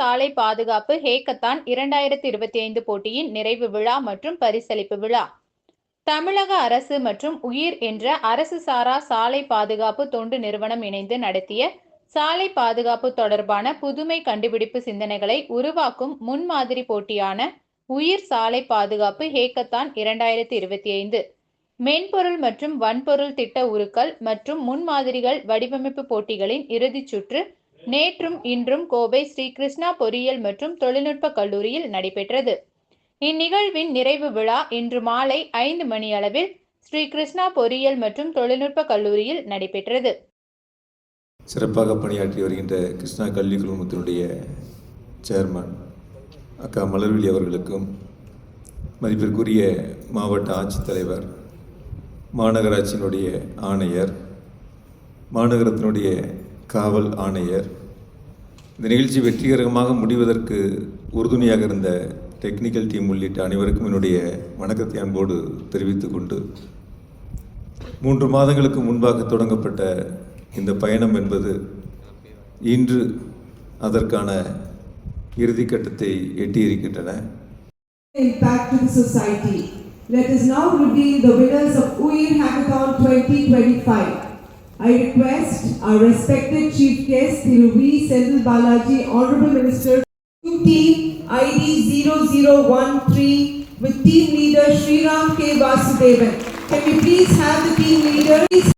சாலை பாதுகாப்பு ஹேக்கத்தான் இரண்டாயிரத்தி இருபத்தி ஐந்து போட்டியின் நிறைவு விழா மற்றும் பரிசளிப்பு விழா. தமிழக அரசு மற்றும் உயிர் என்ற அரசு சாரா சாலை பாதுகாப்பு தொண்டு நிறுவனம் இணைந்து நடத்திய சாலை பாதுகாப்பு தொடர்பான புதுமை கண்டுபிடிப்பு சிந்தனைகளை உருவாக்கும் முன்மாதிரி போட்டியான உயிர் சாலை பாதுகாப்பு ஹேக்கத்தான் இரண்டாயிரத்தி இருபத்தி ஐந்து. மென்பொருள் மற்றும் வன்பொருள் திட்ட உருக்கள் மற்றும் முன்மாதிரிகள் வடிவமைப்பு போட்டிகளின் இறுதிச் சுற்று நேற்றும் இன்றும் கோவை ஸ்ரீ கிருஷ்ணா பொறியியல் மற்றும் தொழில்நுட்ப கல்லூரியில் நடைபெற்றது. இந்நிகழ்வின் நிறைவு விழா இன்று மாலை ஐந்து மணி அளவில் ஸ்ரீ கிருஷ்ணா பொறியியல் மற்றும் தொழில்நுட்ப கல்லூரியில் நடைபெற்றது. சிறப்பாக பணியாற்றி வருகின்ற கிருஷ்ணா கல்வி குழுமத்தினுடைய சேர்மன் அக்கா மலர்விழி அவர்களுக்கும் மதிப்பிற்குரிய மாவட்ட ஆட்சித்தலைவர் மாநகராட்சியினுடைய ஆணையர் மாநகரத்தினுடைய காவல் ஆணையர் இந்த நிகழ்ச்சி வெற்றிகரமாக முடிவதற்கு உறுதுணையாக இருந்த டெக்னிக்கல் டீம் உள்ளிட்ட அனைவருக்கும் என்னுடைய வணக்கத்தை அன்போடு தெரிவித்துக் கொண்டு மூன்று மாதங்களுக்கு முன்பாக தொடங்கப்பட்ட இந்த பயணம் என்பது இன்று அதற்கான இறுதிக்கட்டத்தை எட்டியிருக்கின்றன impact society. Let us now reveal the winners of UIR Hackathon 2025. I request our respected chief guest, Thiru V. Senthil Balaji, Honorable Minister, team ID 0013 with team leader Sriram K. Vasudevan. Can we please have the team leader?